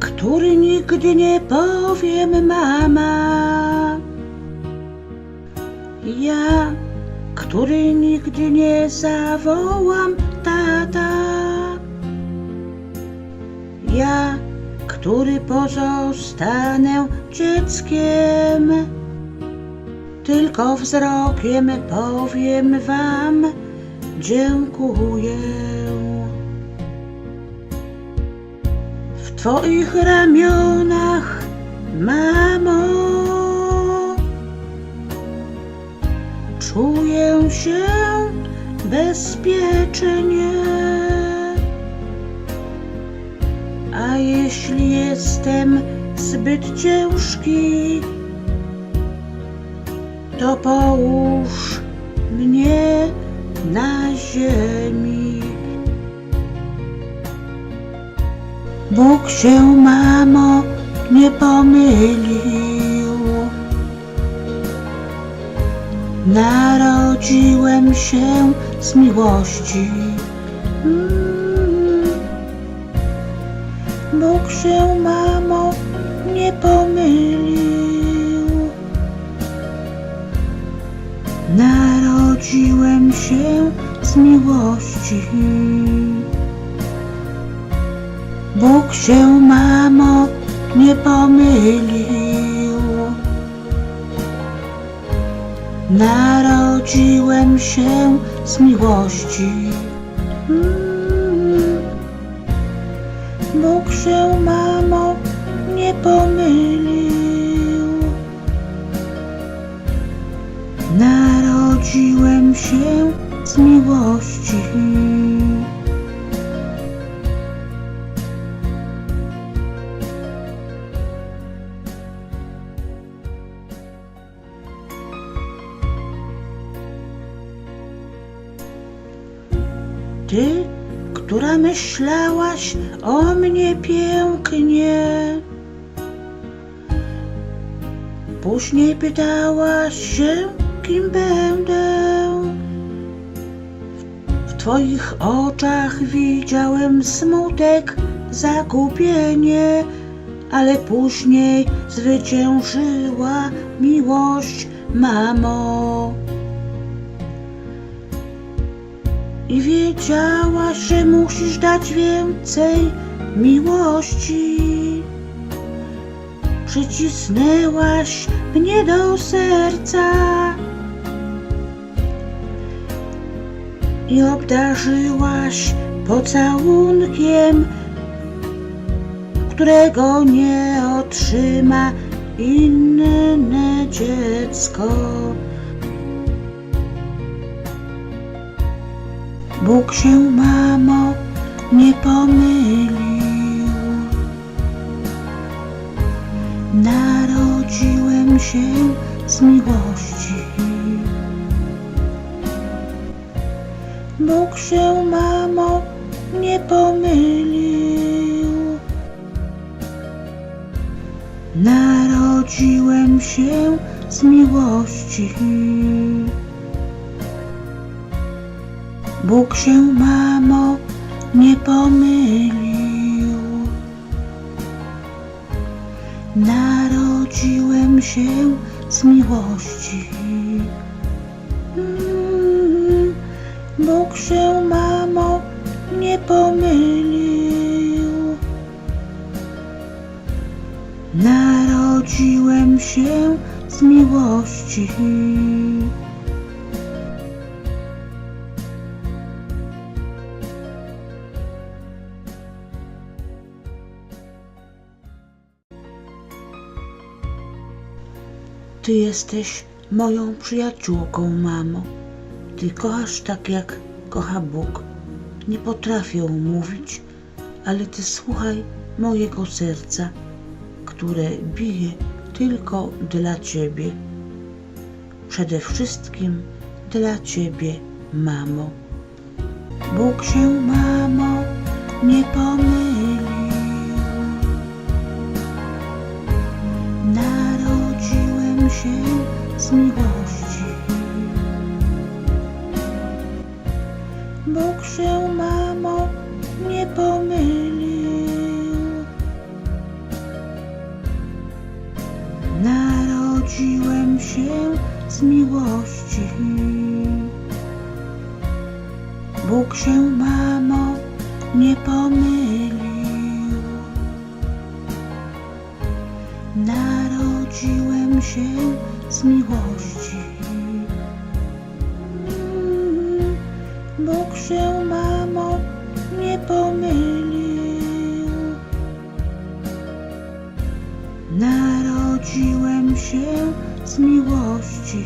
który nigdy nie powiem mama. Ja, który nigdy nie zawołam tata. Ja, który pozostanę dzieckiem. Tylko wzrokiem powiem wam dziękuję. Twoich ramionach, mamo, czuję się bezpiecznie. A jeśli jestem zbyt ciężki, to połóż mnie na ziemi. Bóg się, mamo, nie pomylił. Narodziłem się z miłości. Mm. Bóg się, mamo, nie pomylił. Narodziłem się z miłości. Bóg się, mamo, nie pomylił. Narodziłem się z miłości. Mm. Bóg się, mamo, nie pomylił. Narodziłem się z miłości. Ty, która myślałaś o mnie pięknie. Później pytałaś się, kim będę. W twoich oczach widziałem smutek, zagubienie, ale później zwyciężyła miłość, mamo. I wiedziałaś, że musisz dać więcej miłości. Przycisnęłaś mnie do serca i obdarzyłaś pocałunkiem, którego nie otrzyma inne dziecko. Bóg się, mamo, nie pomylił. Narodziłem się z miłości. Bóg się, mamo, nie pomylił. Narodziłem się z miłości. Bóg się, mamo, nie pomylił. Narodziłem się z miłości. Mm, Bóg się, mamo, nie pomylił. Narodziłem się z miłości. Ty jesteś moją przyjaciółką, mamo. Ty kochasz tak, jak kocha Bóg. Nie potrafię mówić, ale ty słuchaj mojego serca, które bije tylko dla Ciebie. Przede wszystkim dla Ciebie, mamo. Bóg się, mamo, nie pomylił. Bóg się, mamo, nie pomylił. Narodziłem się z miłości. Bóg się, mamo, nie pomylił. Narodziłem się z miłości. Bóg się, mamo, nie pomylił. Narodziłem się z miłości.